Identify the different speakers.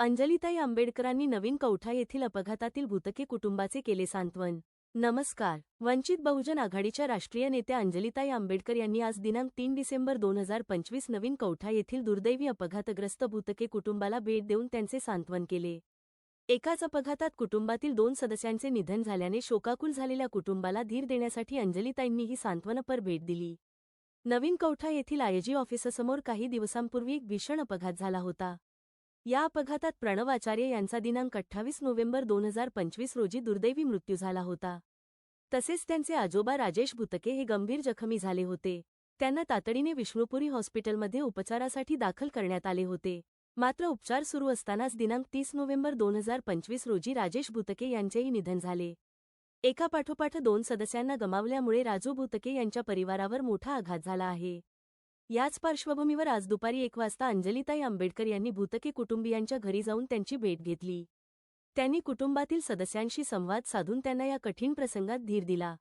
Speaker 1: अंजलिताई आंबेडकरांनी नवीन कौठा येथील अपघातातील भूतके कुटुंबाचे केले सांत्वन. नमस्कार. वंचित बहुजन आघाडीच्या राष्ट्रीय नेत्या अंजलिताई आंबेडकर यांनी आज दिनांक तीन डिसेंबर दोन हजार पंचवीस नवीन कौठा येथील दुर्दैवी अपघातग्रस्त भूतके कुटुंबाला भेट देऊन त्यांचे सांत्वन केले. एकाच अपघातात कुटुंबातील दोन सदस्यांचे निधन झाल्याने शोकाकुल झालेल्या कुटुंबाला धीर देण्यासाठी अंजलिताईंनी ही सांत्वनपर भेट दिली. नवीन कौठा येथील आयजी ऑफिससमोर काही दिवसांपूर्वी एक भीषण अपघात झाला होता. या अपघातात प्रणवाचार्य यांचा दिनांक अठ्ठावीस नोव्हेंबर दोन हजार पंचवीस रोजी दुर्दैवी मृत्यू झाला होता. तसेच त्यांचे आजोबा राजेश भुतके हे गंभीर जखमी झाले होते. त्यांना तातडीने विष्णुपुरी हॉस्पिटलमध्ये उपचारासाठी दाखल करण्यात आले होते. मात्र उपचार सुरू असतानाच दिनांक तीस नोव्हेंबर दोन हजार पंचवीस रोजी राजेश भुतके यांचेही निधन झाले. एका पाठोपाठ दोन सदस्यांना गमावल्यामुळे राजू भुतके यांच्या परिवारावर मोठा आघात झाला आहे. याच पार्श्वभूमीवर आज दुपारी एक वाजता अंजलीताई आंबेडकर यांनी भूतके कुटुंबियांच्या घरी जाऊन त्यांची भेट घेतली. त्यांनी कुटुंबातील सदस्यांशी संवाद साधून त्यांना या कठीण प्रसंगात धीर दिला.